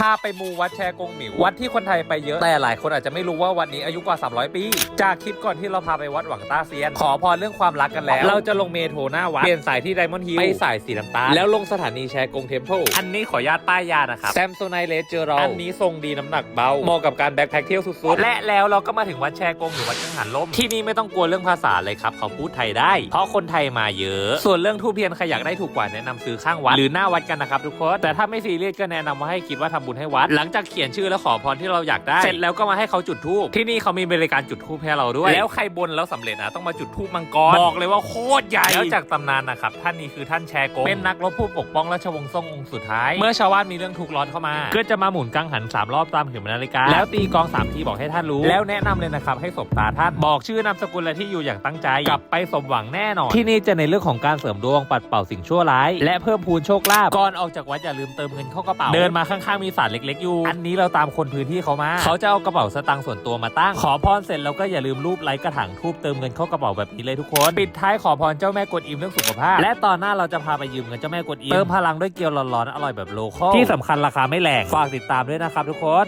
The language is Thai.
พาไปมูวัดแชกงหมิว วัดที่คนไทยไปเยอะ แต่หลายคนอาจจะไม่รู้ว่าวัดนี้อายุกว่า 300 ปี จากคลิปก่อนที่เราพาไปวัดหวังต้าเซียน ขอพรเรื่องความรักกันแล้ว เราจะลงเมโทรหน้าวัดเปลี่ยนสายที่ไดมอนด์ฮิลไปสายสีน้ำตาลแล้วลงสถานีแชกงเทมเพลอันนี้ขออนุญาตป้ายยานะครับแซมโซไนเลสเจอเราอันนี้ทรงดีน้ำหนักเบาเหมาะกับการแบ็คแพ็คเที่ยวสุดๆและแล้วเราก็มาถึงวัดแชกงหรือวัดกังหันลมที่นี่ไม่ต้องกลัวเรื่องภาษาเลยครับเขาพูดไทยได้ เพราะคนไทยมาเยอะ ส่วนเรื่องทูบเทียนใครอยากได้ถูกกว่าแนะนำซื้อข้างวัดหรือหน้าวัดกันนะครับทุกคนแต่ถ้าไม่ซีเรียสก็แนะนำว่าให้คิดว่าทำบุญให้วัด หลังจากเขียนชื่อแล้วขอพรที่เราอยากได้ เสร็จแล้วก็มาให้เขาจุดทูบที่นี่เขามีบริการจุดทูบให้เราด้วย แล้วใครบนแล้วสำเร็จนะต้องมาจุดทูบมังกรบอกเลยว่าโคตรใหญ่แล้วจากตำนานนะครับท่านนี้คือท่านแชร์กงเป็นนักรบผู้ปกป้องราชวงศ์ซ่งองค์สุดท้าย เมื่อชาวบ้านมีเรื่องทุกข์ร้อนเข้ามาก็จะมาหมุนกังหันสามรอบตามเข็มนาฬิกาแล้วตีกลองสามทีบอกให้ท่านรู้ แล้วแนะนำเลยนะครับให้สบตาท่านบอกชื่อนามสกุลและที่อยู่อย่างตั้งใจกลับไปสมหวังแน่นอนที่นี่จะในเรื่องของการเสริมดวงปัดเป่าสิ่งชั่วร้าย และเพิ่มพูนโชคลาภก่อนออกจากวัดอย่าลืมเติมเงินเข้ากระเป๋าเดินมาข้างๆมีศาลเล็กๆอยู่ อันนี้เราตามคนพื้นที่เขามา เขาจะเอากระเป๋าสตางค์ส่วนตัวมาตั้ง ขอพรเสร็จแล้วก็อย่าลืมรูปไลค์กระถางทูบเติมเงินเข้ากระเป๋าแบบนี้เลยทุกคน ปิดท้ายขอพรเจ้าแม่กวนอิมเรื่องสุขภาพ และตอนหน้าเราจะพาไปยืมเงินเจ้าแม่กวนอิมเติมพลังด้วยเกี๊ยวร้อนๆอร่อยแบบโลคอลที่สำคัญราคาไม่แรงฝากติดตามด้วยนะครับทุกคน